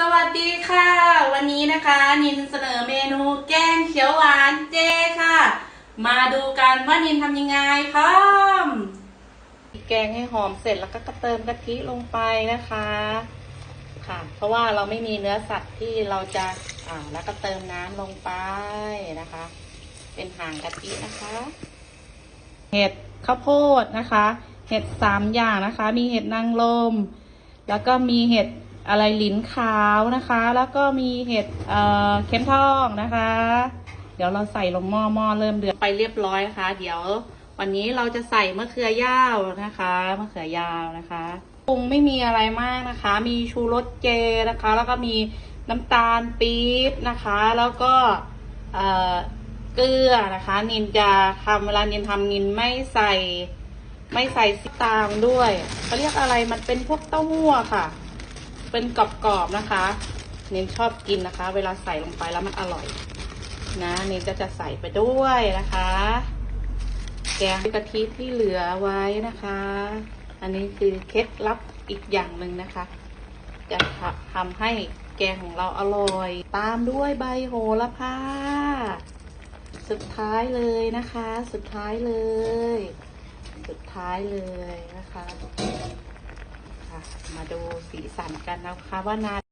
สวัสดีค่ะ วันนี้นะคะนินเสนอเมนูแกงเขียวหวานเจค่ะ มาดูกันว่านินทำยังไงพร้อมแกงให้หอมเสร็จแล้วก็เติมกะทิลงไปนะคะค่ะ เพราะว่าเราไม่มีเนื้อสัตว์ที่เราจะอ่าแล้วก็เติมน้ำลงไปนะคะ เป็นหางกะทินะคะ เห็ดข้าวโพดนะคะ เห็ดสามอย่างนะคะ มีเห็ดนางลมแล้วก็มีเห็ด อะไรลิ้นขาวนะคะ แล้วก็มีเห็ดเอ่อเข็มทองนะคะ เดี๋ยวเราใส่ลงหม้อหม้อเริ่มเดือดไปเรียบร้อยนะคะ เดี๋ยววันนี้เราจะใส่มะเขือยาวนะคะมะเขือยาวนะคะปรุงไม่มีอะไรมากนะคะ มีชูรสเจนะคะ แล้วก็มีน้ำตาลปี๊บนะคะ แล้วก็เอ่อเกลือนะคะ นินจะทำเวลานินทำนินไม่ใส่ ไม่ใส่สีตามด้วยเขาเรียกอะไรมันเป็นพวกเต้าหู้อะค่ะ เป็นกรอบๆนะคะ เน้นชอบกินนะคะ เวลาใส่ลงไปแล้วมันอร่อย นะเน้นก็จะใส่ไปด้วยนะคะ แกงกะทิที่เหลือไว้นะคะ อันนี้คือเคล็ดลับอีกอย่างหนึ่งนะคะ จะทำให้แกงของเราอร่อย ตามด้วยใบโหระพาสุดท้ายเลยนะคะ สุดท้ายเลย สุดท้ายเลยนะคะค่ะ มาดูสีสันกันนะคะว่านา